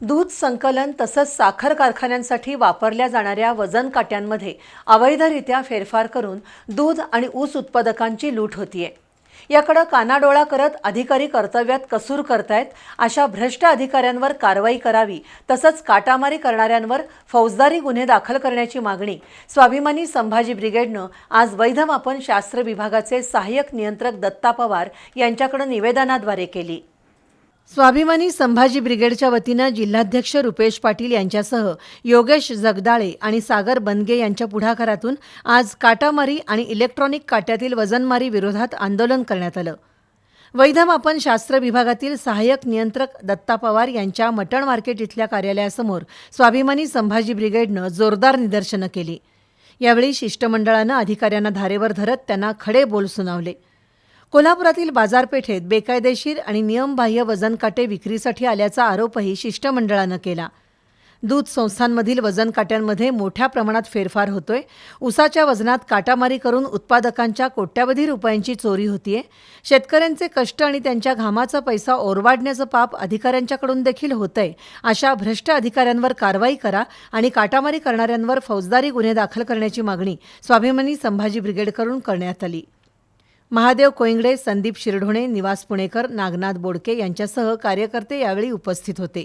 दूध संकलन तसंच साखर कारखान्यांसाठी वापरल्या जाणाऱ्या वजन काट्यांमध्ये अवैधरित्या फेरफार करून दूध आणि ऊस उत्पादकांची लूट होतीये. याकडं कानाडोळा करत अधिकारी कर्तव्यात कसूर करतायत अशा भ्रष्ट अधिकाऱ्यांवर कारवाई करावी तसंच काटामारी करणाऱ्यांवर फौजदारी गुन्हे दाखल करण्याची मागणी स्वाभिमानी संभाजी ब्रिगेडनं आज वैधमापन शास्त्र विभागाचे सहाय्यक नियंत्रक दत्ता पवार यांच्याकडे निवेदनाद्वारे केली. स्वाभिमानी संभाजी ब्रिगेडच्या वतीनं जिल्हाध्यक्ष रुपेश पाटील यांच्यासह योगेश जगदाळे आणि सागर बनगे यांच्या पुढाकारातून आज काटामारी आणि इलेक्ट्रॉनिक काट्यातील वजनमारी विरोधात आंदोलन करण्यात आलं. वैधमापन शास्त्र विभागातील सहाय्यक नियंत्रक दत्ता पवार यांच्या मटण मार्केट इथल्या कार्यालयासमोर स्वाभिमानी संभाजी ब्रिगेडनं जोरदार निदर्शनं केली. यावेळी शिष्टमंडळानं अधिकाऱ्यांना धारेवर धरत त्यांना खडे बोल सुनावले. कोल्हापुरातील बाजारपेठेत बेकायदेशीर आणि नियमबाह्य वजनकाटे विक्रीसाठी आल्याचा आरोपही शिष्टमंडळानं केला. दूध संस्थांमधील वजन काट्यांमध्ये मोठ्या प्रमाणात फेरफार होतोय. उसाच्या वजनात काटामारी करून उत्पादकांच्या कोट्यावधी रुपयांची चोरी होतीये. शेतकऱ्यांचे कष्ट आणि त्यांच्या घामाचा पैसा ओरवाडण्याचं पाप अधिकाऱ्यांच्याकडून देखील होतंय. अशा भ्रष्ट अधिकाऱ्यांवर कारवाई करा आणि काटामारी करणाऱ्यांवर फौजदारी गुन्हे दाखल करण्याची मागणी स्वाभिमानी संभाजी ब्रिगेडकडून करण्यात आली. महादेव कोयंगडे संदीप शिरढोणे निवास पुणेकर नागनाथ बोडके यांच्यासह कार्यकर्ते यावेळी उपस्थित होते.